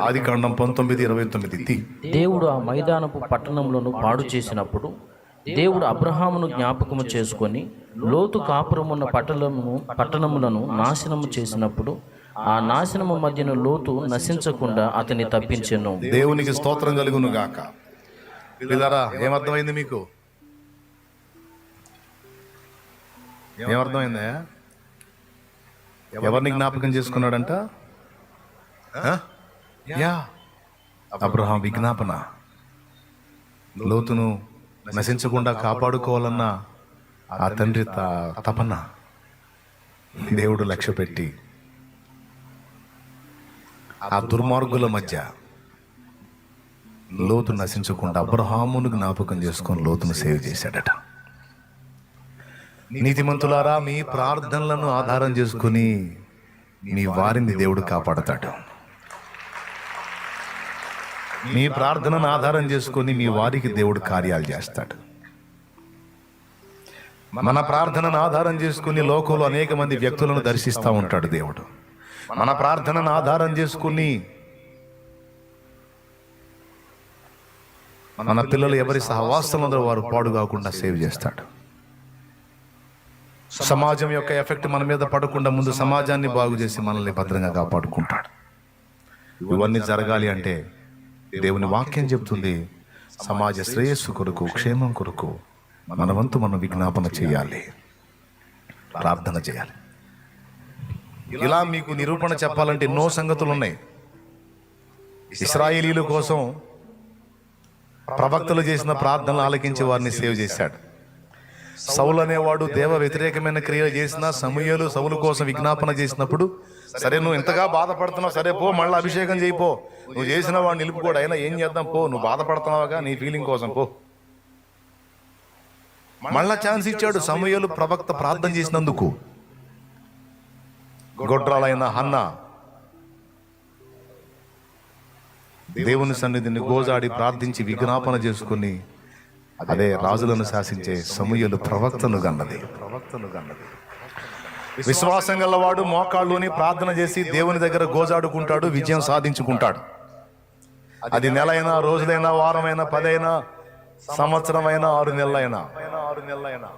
ఆది కాండం పంతొమ్మిది ఇరవై తొమ్మిది. దేవుడు ఆ మైదానపు పట్టణములను పాడు చేసినప్పుడు దేవుడు అబ్రహామును జ్ఞాపకము చేసుకొని లోతు కాపురమున్న పట్టణమును పట్టణములను నాశనము చేసినప్పుడు ఆ నాశనము మధ్యన లోతు నశించకుండా అతన్ని తప్పించెను. దేవునికి స్తోత్రం కలుగును గాక. పిల్లరా ఏమర్థమైంది మీకు? ఏమర్థమైందా? ఎవరిని జ్ఞాపకం చేసుకున్నాడంట? యా అబ్రహాం విజ్ఞాపన. లోతును నశించకుండా కాపాడుకోవాలన్న ఆ తండ్రి తపన. దేవుడు లక్ష్య పెట్టి. ఆ దుర్మార్గుల మధ్య లోతు నశించకుండా అబ్రహామును జ్ఞాపకం చేసుకొని లోతును సేవ్ చేశాడట. నీతిమంతులారా మీ ప్రార్థనలను ఆధారం చేసుకుని మీ వారిని దేవుడు కాపాడతాడు. మీ ప్రార్థనను ఆధారం చేసుకొని మీ వారికి దేవుడు కార్యాలు చేస్తాడు. మన ప్రార్థనను ఆధారం చేసుకుని లోకంలో అనేక మంది వ్యక్తులను దర్శిస్తూ ఉంటాడు దేవుడు. మన ప్రార్థనను ఆధారం చేసుకుని మన పిల్లలు ఎవరి సహవాసంలో వారు పాడు కాకుండా సేవ్ చేస్తాడు. సమాజం యొక్క ఎఫెక్ట్ మన మీద పడకుండా ముందు సమాజాన్ని బాగు చేసి మనల్ని భద్రంగా కాపాడుకుంటాడు. ఇవన్నీ జరగాలి అంటే దేవుని వాక్యం చెప్తుంది సమాజ శ్రేయస్సు కొరకు క్షేమం కొరకు మన వంతు మనం విజ్ఞాపన చేయాలి. ప్రార్థన చేయాలి. ఇలా మీకు నిరూపణ చెప్పాలంటే ఎన్నో సంగతులు ఉన్నాయి. ఇస్రాయేలీల కోసం ప్రవక్తలు చేసిన ప్రార్థనలు ఆలకించి వారిని సేవ్ చేశాడు. సౌలు అనేవాడు దేవ వ్యతిరేకమైన క్రియలు చేసిన సమూహలు సౌలు కోసం విజ్ఞాపన చేసినప్పుడు సరే నువ్వు ఇంతగా బాధపడుతున్నావు సరే పో మళ్ళీ అభిషేకం చేయిపో నువ్వు చేసిన వాడు నిలుపుకోడు అయినా ఏం చేద్దాం పో. నువ్వు బాధపడుతున్నావుగా నీ ఫీలింగ్ కోసం పో. మళ్ళా ఛాన్స్ ఇచ్చాడు సమూహలు ప్రవక్త ప్రార్థన చేసినందుకు. గొడ్రాలైన హన్న దేవుని సన్నిధిని గోజాడి ప్రార్థించి విజ్ఞాపన చేసుకుని అదే రాజులను శాసించే సమూహలు ప్రవక్తను గన్నది. ప్రవక్తను గన్నది. విశ్వాసం గలవాడు మోకాళ్ళుని ప్రార్థన చేసి దేవుని దగ్గర గోజాడుకుంటాడు విజయం సాధించుకుంటాడు. అది నెలైనా రోజులైనా వారమైనా పదైనా సంవత్సరమైనా ఆరు నెలలైనా. ఆరు నెలలైనా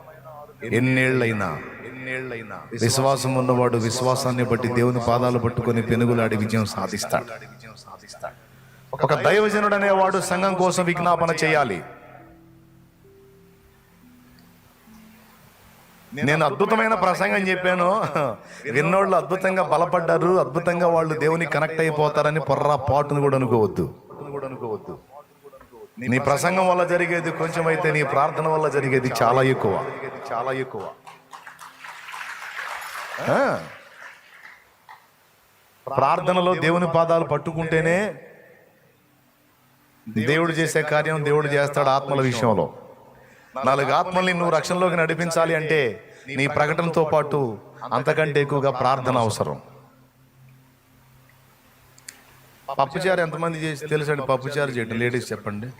ఎన్నేళ్ళైనా ఎన్నేళ్ళైనా విశ్వాసం ఉన్నవాడు విశ్వాసాన్ని బట్టి దేవుని పాదాలు పట్టుకొని పెనుగులాడి విజయం సాధిస్తాడు. ఒక దైవజనుడు అనేవాడు సంఘం కోసం విజ్ఞాపన చేయాలి. నేను అద్భుతమైన ప్రసంగం చెప్పాను. విన్నోళ్ళు అద్భుతంగా బలపడ్డారు. అద్భుతంగా వాళ్ళు దేవుని కనెక్ట్ అయిపోతారని పొర్రా పాటును కూడా అనుకోవద్దు. కూడా అనుకోవద్దు నీ ప్రసంగం వల్ల జరిగేది కొంచెం అయితే నీ ప్రార్థన వల్ల జరిగేది చాలా ఎక్కువ. చాలా ఎక్కువ. ప్రార్థనలో దేవుని పాదాలు పట్టుకుంటేనే దేవుడు చేసే కార్యం దేవుడు చేస్తాడు ఆత్మల విషయంలో. నాలుగు ఆత్మల్ని నువ్వు రక్షణలోకి నడిపించాలి అంటే నీ ప్రకటనతో పాటు అంతకంటే ఎక్కువగా ప్రార్థన అవసరం. పప్పుచారు ఎంతమంది చేసి తెలుసు అండి పప్పుచారు చేయటం లేడీస్ చెప్పండి.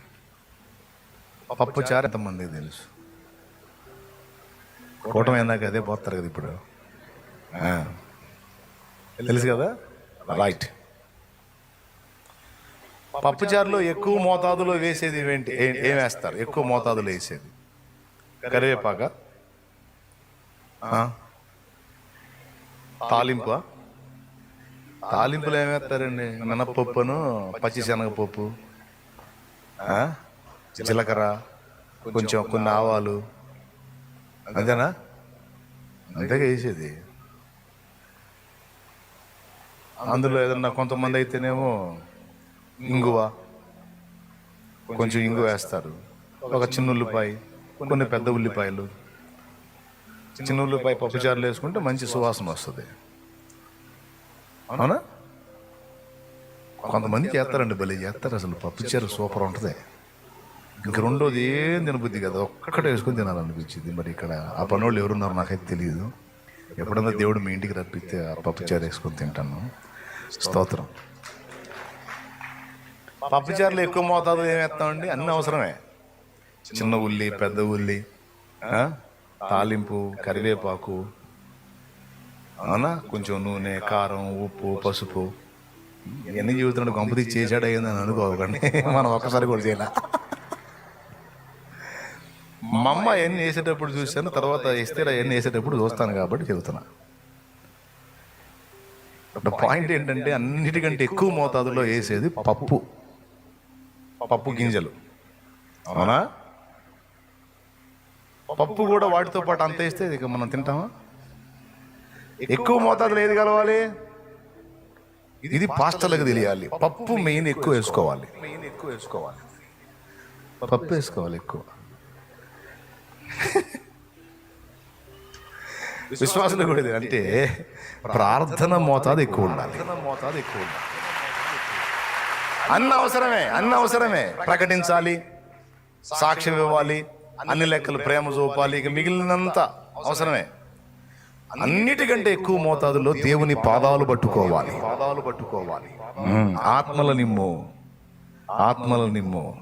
పప్పుచారు ఎంతమందికి తెలుసు? కూటమి అయినాక అదే పోతారు కదా ఇప్పుడు. తెలుసు కదా? రైట్ పప్పుచారులో ఎక్కువ మోతాదులో వేసేది ఏంటి? ఏం వేస్తారు? ఎక్కువ మోతాదులో వేసేది. కరివేపాక? తాలింపు తాలింపులు ఏమేస్తారండి వేస్తారండి? మినప్పప్పును పచ్చిశనగపప్పు జీలకర్ర కొంచెం కొన్ని ఆవాలు. అంతేనా? అంతేగా వేసేది. అందులో ఏదన్నా కొంతమంది అయితేనేమో ఇంగువ కొంచెం ఇంగు వేస్తారు. ఒక చిన్న ఉల్లిపాయ కొన్ని పెద్ద ఉల్లిపాయలు. చిన్న ఉల్లిపాయ పప్పుచారులు వేసుకుంటే మంచి సువాసన వస్తుంది. అవునా? కొంతమంది చేస్తారండి భలే చేస్తారు అసలు పప్పుచారు సూపర్ ఉంటుంది. ఇంక రెండోది ఏం తినబుద్ది కదా ఒక్కటే వేసుకొని తినాలనిపించింది. మరి ఇక్కడ ఆ పనోళ్ళు ఎవరున్నారు నాకైతే తెలియదు ఎప్పుడన్నా దేవుడు మీ ఇంటికి రప్పిస్తే ఆ పప్పుచారు వేసుకొని తింటాను. స్తోత్రం. పప్పుచారులు ఎక్కువ మోతాదు ఏం వేస్తామండి? అన్నీ అవసరమే. చిన్న ఉల్లి పెద్ద ఉల్లి తాలింపు కరివేపాకు. అవునా? కొంచెం నూనె కారం ఉప్పు పసుపు. ఎన్ని జీవితంలో గంపతి చేశాడు అయిందని అనుకోకండి. మనం ఒక్కసారి కూడా చేయలే. మా అమ్మ ఎన్ని వేసేటప్పుడు చూశాను తర్వాత ఇస్తే ఎన్ని వేసేటప్పుడు చూస్తాను కాబట్టి చెబుతున్నా. పాయింట్ ఏంటంటే అన్నిటికంటే ఎక్కువ మోతాదులో వేసేది పప్పు. పప్పు గింజలు. అవునా? పప్పు కూడా వాటితో పాటు అంత వేస్తే ఇక మనం తింటామా? ఎక్కువ మోతాదులో ఏది కలవాలి? ఇది పాస్టర్లకు తెలియాలి. పప్పు మెయిన్ ఎక్కువ వేసుకోవాలి. మెయిన్ ఎక్కువ వేసుకోవాలి. పప్పు వేసుకోవాలి ఎక్కువ. విశ్వాసులు కూడా అంటే ప్రార్థన మోతాదు ఎక్కువ ఉండాలి. మోతాదు ఎక్కువ ఉండాలి. అన్న అవసరమే అన్న అవసరమే. ప్రకటించాలి సాక్ష్యం ఇవ్వాలి. అన్ని లెక్కలు ప్రేమ చూపాలి. ఇక మిగిలినంత అవసరమే. అన్నిటికంటే ఎక్కువ మోతాదులో దేవుని పాదాలు పట్టుకోవాలి. పాదాలు పట్టుకోవాలి ఆత్మల నిమ్ము. ఆత్మల నిమ్ము.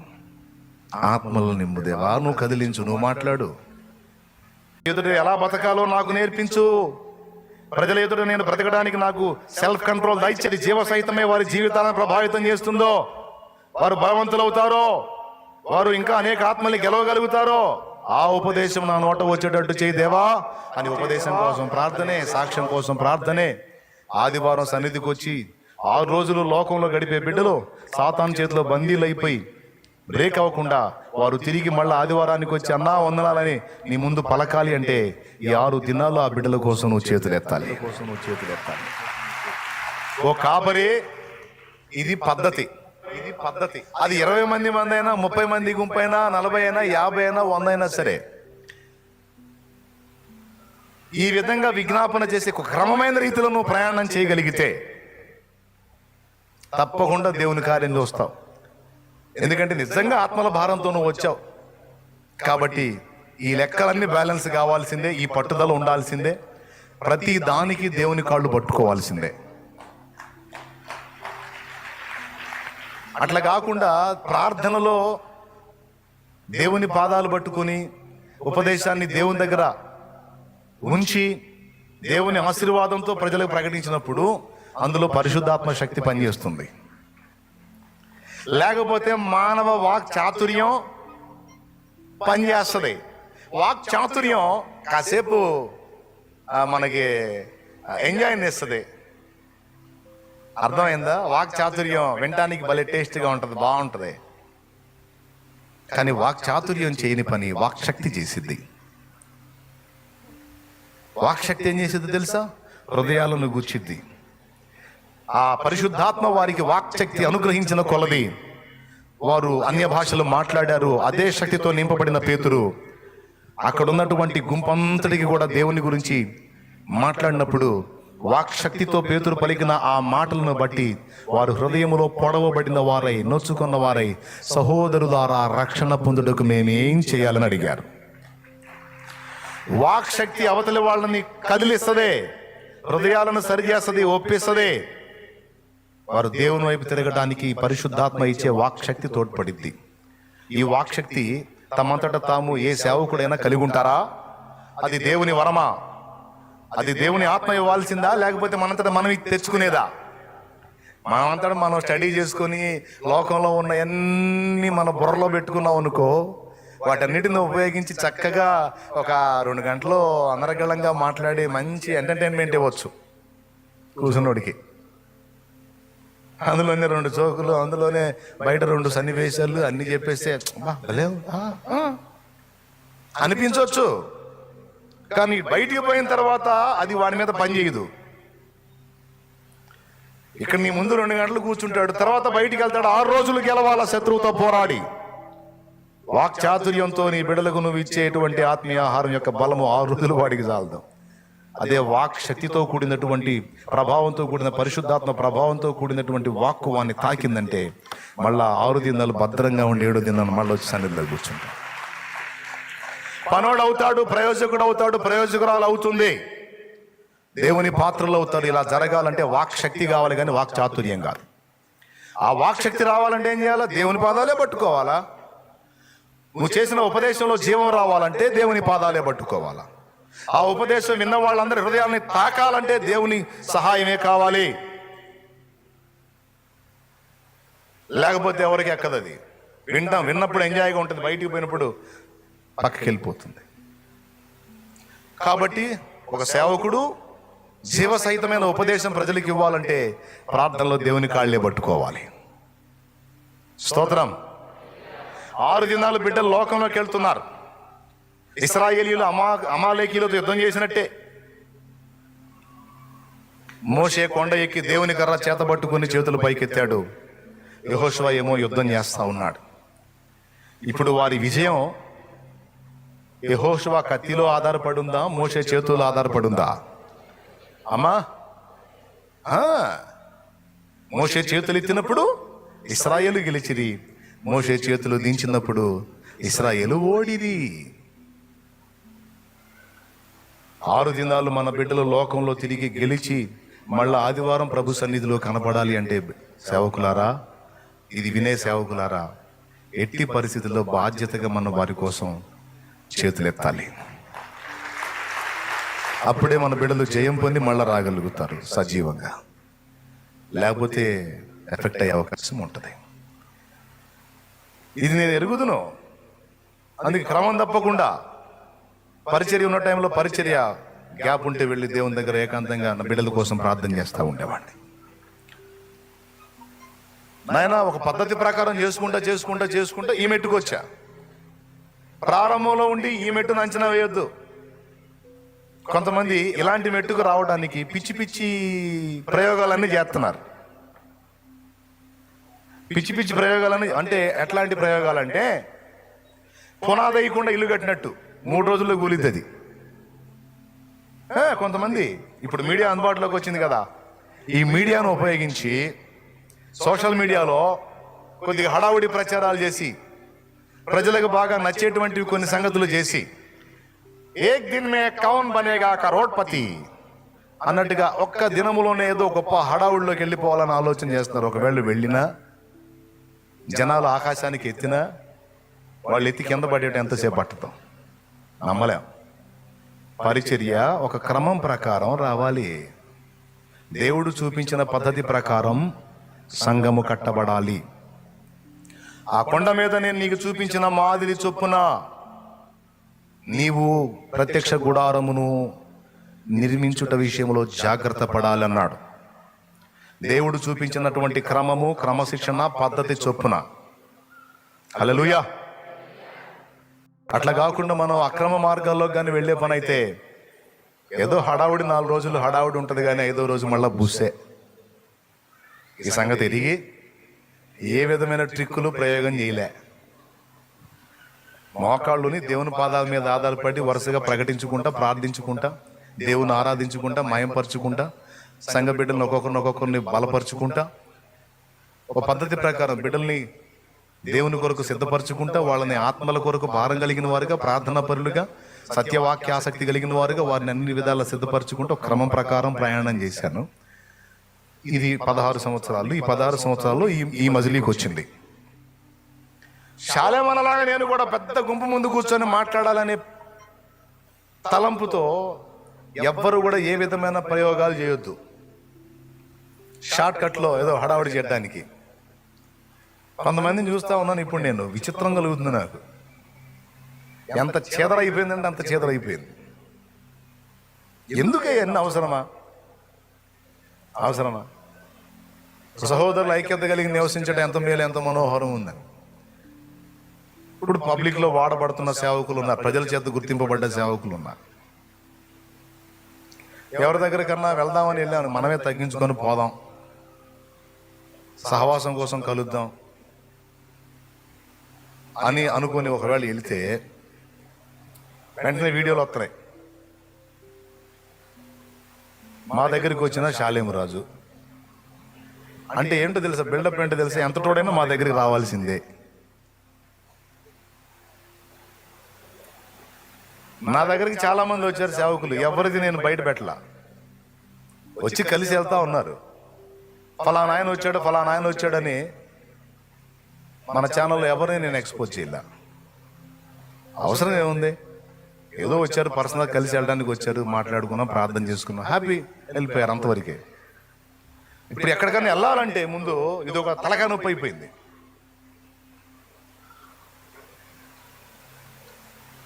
ఆత్మల నిమ్ము దేవా నువ్వు కదిలించు నువ్వు మాట్లాడు. ఎదుట ఎలా బతకాలో నాకు నేర్పించు. ప్రజల ఎదుట నేను బ్రతకడానికి నాకు సెల్ఫ్ కంట్రోల్ దయచేది జీవ సహితమే వారి జీవితాలను ప్రభావితం చేస్తుందో వారు బలవంతులవుతారో వారు ఇంకా అనేక ఆత్మల్ని గెలవగలుగుతారో ఆ ఉపదేశం నా నోట వచ్చేటట్టు చేయి దేవా అని ఉపదేశం కోసం ప్రార్థనే సాక్ష్యం కోసం ప్రార్థనే. ఆదివారం సన్నిధికి వచ్చి ఆరు రోజులు లోకంలో గడిపే బిడ్డలు సాతాన్ చేతిలో బందీలైపోయి బ్రేక్ అవ్వకుండా వారు తిరిగి మళ్ళీ ఆదివారానికి వచ్చి అన్నా వందనాలని నీ ముందు పలకాలి అంటే ఈ ఆరు దినాలు ఆ బిడ్డల కోసం నువ్వు చేతులు ఎత్తాలి కోసం నువ్వు చేతులు ఎత్తాలి ఓ కాపరి ఇది పద్ధతి. ఇది పద్ధతి. అది ఇరవై మంది మంది అయినా ముప్పై మంది గుంపు అయినా నలభై అయినా యాభై అయినా వంద అయినా సరే. ఈ విధంగా విజ్ఞాపన చేసే క్రమమైన రీతిలో నువ్వు ప్రయాణం చేయగలిగితే తప్పకుండా దేవుని కార్యం చూస్తావు. ఎందుకంటే నిజంగా ఆత్మల భారంతో నువ్వు వచ్చావు. కాబట్టి ఈ లెక్కలన్నీ బ్యాలెన్స్ కావాల్సిందే ఈ పట్టుదల ఉండాల్సిందే. ప్రతి దానికి దేవుని కాళ్ళు పట్టుకోవాల్సిందే. అట్లా కాకుండా ప్రార్థనలో దేవుని పాదాలు పట్టుకొని ఉపదేశాన్ని దేవుని దగ్గర ఉంచి దేవుని ఆశీర్వాదంతో ప్రజలకు ప్రకటించినప్పుడు అందులో పరిశుద్ధాత్మ శక్తి పనిచేస్తుంది. లేకపోతే మానవ వాక్ చాతుర్యం పనిచేస్తుంది. వాక్ చాతుర్యం కాసేపు మనకి ఎంజాయ్ చేస్తుంది. అర్థమైందా? వాక్ చాతుర్యం వినటానికి భలే టేస్ట్గా ఉంటుంది బాగుంటుంది. కానీ వాక్ చాతుర్యం చేయని పని వాక్శక్తి చేసిద్ది. వాక్శక్తి ఏం చేసిద్ది తెలుసా? హృదయాలను గుచ్చిద్ది ఆ పరిశుద్ధాత్మ వారికి వాక్శక్తి అనుగ్రహించిన కొలది. వారు అన్య భాషలు మాట్లాడారు అదే శక్తితో నింపబడిన పేతురు. అక్కడ ఉన్నటువంటి గుంపంతటికి కూడా దేవుని గురించి మాట్లాడినప్పుడు వాక్శక్తితో పేతురు పలికిన ఆ మాటలను బట్టి వారు హృదయములో పొడవబడిన వారై నొచ్చుకున్న వారై సహోదరులారా రక్షణ పొందుటకు మేమేం చేయాలని అడిగారు. వాక్శక్తి అవతలి వాళ్ళని కదిలిస్తదే హృదయాలను సరిచేస్తుంది ఒప్పిస్తుంది. వారు దేవుని వైపు తిరగడానికి పరిశుద్ధాత్మ ఇచ్చే వాక్శక్తి తోడ్పడిద్ది. ఈ వాక్శక్తి తమంతట తాము ఏ సేవకుడైనా కలిగి ఉంటారా? అది దేవుని వరమా? అది దేవుని ఆత్మ ఇవ్వాల్సిందా లేకపోతే మనంతట మనం తెచ్చుకునేదా? మనమంతట మనం స్టడీ చేసుకొని లోకంలో ఉన్న అన్ని మన బుర్రలో పెట్టుకున్నాం అనుకో వాటన్నిటిని ఉపయోగించి చక్కగా ఒక రెండు గంటలు అనరగళంగా మాట్లాడి మంచి ఎంటర్టైన్మెంట్ ఇవ్వచ్చు. కూర్చున్నోడికి. అందులోనే రెండు చోకులు అందులోనే బయట రెండు సన్నివేశాలు అన్ని చెప్పేస్తే భలే. అనిపించవచ్చు కానీ బయటికి పోయిన తర్వాత అది వాడి మీద పనిచేయదు ఇక్కడ నీ ముందు రెండు గంటలు కూర్చుంటాడు తర్వాత బయటికి వెళ్తాడు ఆరు రోజులు గెలవాల శత్రువుతో పోరాడి. వాక్ చాతుర్యంతో నీ బిడ్డలకు నువ్వు ఇచ్చేటువంటి ఆత్మీయ ఆహారం యొక్క బలము ఆరు రోజులు వాడికి చాలదు. అదే వాక్ శక్తితో కూడినటువంటి ప్రభావంతో కూడిన పరిశుద్ధాత్మ ప్రభావంతో కూడినటువంటి వాక్కు వాడిని తాకిందంటే మళ్ళా ఆరు దినాలు భద్రంగా ఉండి ఏడు దినాలు మళ్ళీ వచ్చి సన్నిధిలో కూర్చుంటాం పనోడు అవుతాడు ప్రయోజకుడు అవుతాడు ప్రయోజకురాలు అవుతుంది దేవుని పాత్రలు అవుతాడు. ఇలా జరగాలంటే వాక్ శక్తి కావాలి కానీ వాక్ చాతుర్యం కాదు. ఆ వాక్ శక్తి రావాలంటే ఏం చేయాలా? దేవుని పాదాలే పట్టుకోవాలా? నువ్వు చేసిన ఉపదేశంలో జీవం రావాలంటే దేవుని పాదాలే పట్టుకోవాలా? ఆ ఉపదేశం విన్న వాళ్ళందరి హృదయాన్ని తాకాలంటే దేవుని సహాయమే కావాలి. లేకపోతే ఎవరికి ఎక్కదది? వింటాం. విన్నప్పుడు ఎంజాయ్గా ఉంటుంది. బయటికి పోయినప్పుడు పక్కకి వెళ్ళిపోతుంది కాబట్టి ఒక సేవకుడు జీవ సహితమైన ఉపదేశం ప్రజలకు ఇవ్వాలంటే ప్రార్థనలో దేవుని కాళ్ళే పట్టుకోవాలి. స్తోత్రం. ఆరు దినాలు బిడ్డలు లోకంలోకి వెళ్తున్నారు. ఇస్రాయేలీలు అమా అమాలేకీలతో యుద్ధం చేసినట్టే. మోషే కొండ ఎక్కి దేవుని కర్ర చేత పట్టుకుని చేతులు పైకెత్తాడు. యహోశివ ఏమో యుద్ధం చేస్తా ఉన్నాడు. ఇప్పుడు వారి విజయం యహోషువ కత్తిలో ఆధారపడుందా? మోసే చేతుల్లో ఆధారపడుందా? అమ్మా మోసే చేతులు ఎత్తినప్పుడు ఇస్రాయేలు గెలిచిరి. మోసే చేతులు దించినప్పుడు ఇస్రాయేలు ఓడిది ఆరు దినాలు మన బిడ్డలు లోకంలో తిరిగి గెలిచి మళ్ళా ఆదివారం ప్రభు సన్నిధిలో కనపడాలి అంటే సేవకులారా? ఇది వినే సేవకులారా? ఎట్టి పరిస్థితుల్లో బాధ్యతగా మన వారి కోసం చేతులెత్తాలి. అప్పుడే మన బిడ్డలు జయం పొంది మళ్ళా రాగలుగుతారు సజీవంగా. లేకపోతే ఎఫెక్ట్ అయ్యే అవకాశం ఉంటుంది. ఇది నేను ఎరుగుదును. అందుకే క్రమం తప్పకుండా పరిచర్య ఉన్న టైంలో పరిచర్య గ్యాప్ ఉంటే వెళ్ళి దేవుని దగ్గర ఏకాంతంగా నా బిడ్డల కోసం ప్రార్థన చేస్తూ ఉండేవాడిని. నాయన ఒక పద్ధతి ప్రకారం చేసుకుంటా చేసుకుంటా చేసుకుంటా ఈ మెట్టుకు వచ్చా ప్రారంభంలో ఉండి ఈ మెట్టును అంచనా వేయొద్దు. కొంతమంది ఇలాంటి మెట్టుకు రావడానికి పిచ్చి పిచ్చి ప్రయోగాలన్నీ చేస్తున్నారు. పిచ్చి పిచ్చి ప్రయోగాలని అంటే ఎట్లాంటి ప్రయోగాలంటే పునాదయ్యకుండా ఇల్లు కట్టినట్టు మూడు రోజుల్లో కూలిద్ది అది కొంతమంది ఇప్పుడు మీడియా అందుబాటులోకి వచ్చింది కదా. ఈ మీడియాను ఉపయోగించి సోషల్ మీడియాలో కొద్దిగా హడావుడి ప్రచారాలు చేసి ప్రజలకు బాగా నచ్చేటువంటివి కొన్ని సంగతులు చేసి ఏక్ దిన్ మే కౌన్ బనేగా కరోడ్పతి అన్నట్టుగా ఒక్క దినములోనే ఏదో గొప్ప హడావుడిలోకి వెళ్ళిపోవాలని ఆలోచన చేస్తున్నారు. ఒకవేళ వెళ్ళినా జనాలు ఆకాశానికి ఎత్తినా వాళ్ళు ఎత్తి కింద పడేట ఎంతసేపు పట్టదు నమ్మలేం. పరిచర్య ఒక క్రమం ప్రకారం రావాలి. దేవుడు చూపించిన పద్ధతి ప్రకారం సంఘము కట్టబడాలి. ఆ కొండ మీద నేను నీకు చూపించిన మాదిరి చొప్పున నీవు ప్రత్యక్ష గుడారమును నిర్మించుట విషయంలో జాగ్రత్త పడాలన్నాడు. దేవుడు చూపించినటువంటి క్రమము క్రమశిక్షణ పద్ధతి చొప్పున. హల్లెలూయా. అట్లా కాకుండా మనం అక్రమ మార్గాల్లో కానీ వెళ్ళే పని అయితే ఏదో హడావుడి నాలుగు రోజులు హడావుడి ఉంటుంది కానీ ఐదో రోజు మళ్ళీ బుస్సే. ఈ సంగతి ఎరిగి ఏ విధమైన ట్రిక్కులు ప్రయోగం చేయలే. మోకాళ్ళుని దేవుని పాదాల మీద ఆధారపడి వరుసగా ప్రకటించుకుంటా ప్రార్థించుకుంటా దేవుని ఆరాధించుకుంటా మయంపరుచుకుంటా సంఘ బిడ్డలను ఒక్కొక్కరిని ఒక్కొక్కరిని బలపరుచుకుంటా. ఒక పద్ధతి ప్రకారం బిడ్డల్ని దేవుని కొరకు సిద్ధపరచుకుంటా వాళ్ళని ఆత్మల కొరకు భారం కలిగిన వారుగా ప్రార్థనా పరులుగా సత్యవాక్య ఆసక్తి కలిగిన వారుగా వారిని అన్ని విధాలా సిద్ధపరచుకుంటూ క్రమం ప్రకారం ప్రయాణం చేశాను. ఇది పదహారు సంవత్సరాలు. ఈ పదహారు సంవత్సరాల్లో ఈ ఈ మజిలీకి వచ్చింది. శాలేమనలాగా నేను కూడా పెద్ద గుంపు ముందు కూర్చొని మాట్లాడాలనే తలంపుతో ఎవ్వరు కూడా ఏ విధమైన ప్రయోగాలు చేయొద్దు. షార్ట్ కట్లో ఏదో హడావుడి చేయడానికి. కొంతమందిని చూస్తా ఉన్నాను ఇప్పుడు నేను. విచిత్రం కలుగుతుంది నాకు. ఎంత చేదరైపోయిందంటే అంత చేదరైపోయింది. ఎందుకే ఎన్ని అవసరమా? అవసరమా? సహోదరులు ఐక్యత కలిగి నివసించడం ఎంత మేలు ఎంత మనోహరం ఉందని ఇప్పుడు పబ్లిక్లో వాడబడుతున్న సేవకులు ఉన్నారు. ప్రజల చేత గుర్తింపబడ్డ సేవకులు ఉన్నారు. ఎవరి దగ్గర కన్నా వెళ్దామని వెళ్ళాను మనమే తగ్గించుకొని పోదాం. సహవాసం కోసం కలుద్దాం అని అనుకుని ఒకవేళ వెళితే వెంటనే వీడియోలు వస్తున్నాయి మా దగ్గరికి వచ్చిన శాలేమురాజు అంటే ఏంటో తెలుసా? బిల్డప్ ఏంటో తెలుసా? ఎంత తోడైనా మా దగ్గరికి రావాల్సిందే. నా దగ్గరికి చాలా మంది వచ్చారు సేవకులు. ఎవరిది నేను బయట పెట్టలా? వచ్చి కలిసి వెళ్తా ఉన్నారు. ఫలానా ఆయన వచ్చాడు ఫలానా ఆయన వచ్చాడని మన ఛానల్లో ఎవరిని నేను ఎక్స్పోజ్ చేయలే? అవసరం ఏముంది? ఏదో వచ్చారు పర్సనల్ కలిసి వెళ్ళడానికి వచ్చారు మాట్లాడుకున్నాం ప్రార్థన చేసుకున్నాం. హ్యాపీ వెళ్ళిపోయారు అంతవరకే. ఇప్పుడు ఎక్కడికైనా వెళ్ళాలంటే ముందు ఇది ఒక తలకాయ నొప్పి అయిపోయింది.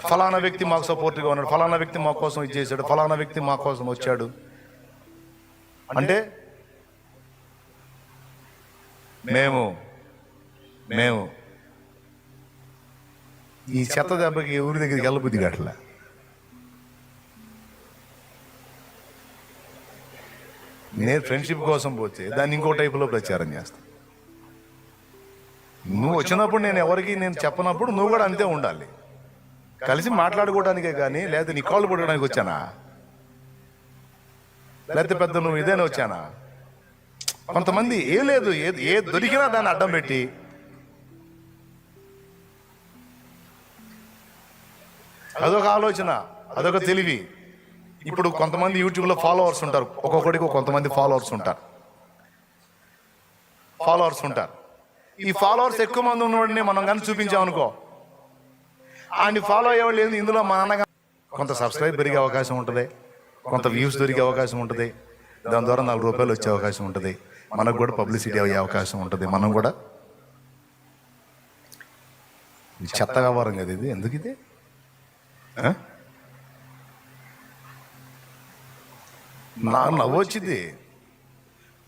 ఫలానా వ్యక్తి మాకు సపోర్ట్గా ఉన్నాడు ఫలానా వ్యక్తి మా కోసం ఇది చేశాడు ఫలానా వ్యక్తి మా కోసం వచ్చాడు. అంటే మేము మేము ఈ చెత్త దెబ్బకి ఊరి దగ్గరికి వెళ్ళబుద్ధి గట్ల నేను ఫ్రెండ్షిప్ కోసం పోతే దాన్ని ఇంకో టైపులో ప్రచారం చేస్తాను నువ్వు వచ్చినప్పుడు నేను ఎవరికి నేను చెప్పనప్పుడు నువ్వు కూడా అంతే ఉండాలి. కలిసి మాట్లాడుకోవడానికే కానీ లేదా నీ కాళ్ళు పడడానికి వచ్చానా? లేకపోతే పెద్ద నువ్వు ఇదేనా వచ్చానా? కొంతమంది ఏ లేదు ఏ ఏ దొరికినా దాన్ని అడ్డం పెట్టి. అదొక ఆలోచన అదొక తెలివి. ఇప్పుడు కొంతమంది యూట్యూబ్లో ఫాలోవర్స్ ఉంటారు. ఒక్కొక్కడికి కొంతమంది ఫాలోవర్స్ ఉంటారు. ఫాలోవర్స్ ఉంటారు. ఈ ఫాలోవర్స్ ఎక్కువ మంది ఉన్నవాడిని మనం కానీ చూపించామనుకో ఆయన ఫాలో అయ్యేవాళ్ళు ఏంది ఇందులో మా అన్నగా కొంత సబ్స్క్రైబ్ పెరిగే అవకాశం ఉంటుంది. కొంత వ్యూస్ దొరికే అవకాశం ఉంటుంది. దాని ద్వారా నాలుగు రూపాయలు వచ్చే అవకాశం ఉంటుంది. మనకు కూడా పబ్లిసిటీ అయ్యే అవకాశం ఉంటుంది. మనం కూడా చెత్త వ్యవహారం కదా ఇది. ఎందుకు ఇది? నాకు నా నవ్వు వచ్చింది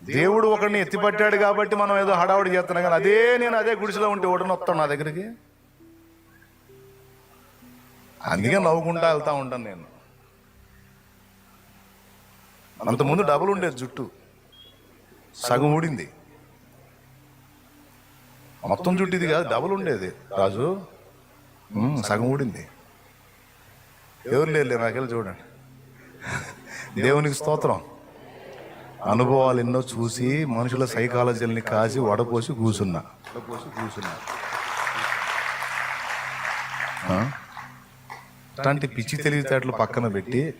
దేవుడు ఒకరిని ఎత్తిపట్టాడు కాబట్టి మనం ఏదో హడావుడి చేస్తున్నాం కానీ అదే నేను అదే గుడిసెలో ఉంటే ఒకటిని వస్తాను నా దగ్గరికి. అందుకే నవ్వుకుంటా వెళ్తా ఉంటాను నేను. అంతకుముందు డబుల్ ఉండేది జుట్టు. సగం ఊడింది. మొత్తం జుట్టు ఇది కాదు డబుల్ ఉండేది. రాజు సగం ఊడింది. ఎవరు లేదు నాకెళ్ళి చూడండి. దేవునికి స్తోత్రం. అనుభవాలు ఎన్నో చూసి మనుషుల సైకాలజీని కాసి వడపోసి కూర్చున్నా వడపోసి కూసున్నా. ఆ? పిచ్చి తెలివితేటలు పక్కన పెట్టి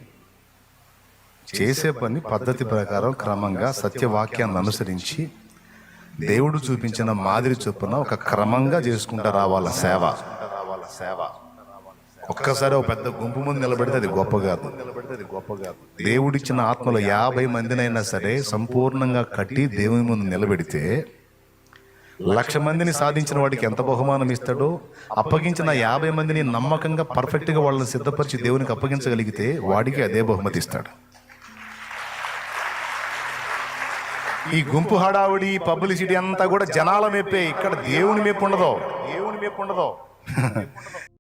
చేసే పని పద్ధతి ప్రకారం క్రమంగా సత్యవాక్యాన్ని అనుసరించి దేవుడు చూపించిన మాదిరి చొప్పున ఒక క్రమంగా చేసుకుంటా రావాల సేవ సేవ. ఒక్కసారి ఒక పెద్ద గుంపు ముందు నిలబడితే అది గొప్ప కాదు. దేవుడిచ్చిన ఆత్మలో యాభై మందినైనా సరే సంపూర్ణంగా కట్టి దేవుని ముందు నిలబెడితే లక్ష మందిని సాధించిన వాడికి ఎంత బహుమానం ఇస్తాడో అప్పగించిన యాభై మందిని నమ్మకంగా పర్ఫెక్ట్గా వాళ్ళని సిద్ధపరిచి దేవునికి అప్పగించగలిగితే వాడికి అదే బహుమతి ఇస్తాడు. ఈ గుంపు హడావుడి పబ్లిసిటీ అంతా కూడా జనాల మెప్పే ఇక్కడ దేవుని మెప్పు ఉండదు. దేవుని మెప్పు ఉండదు.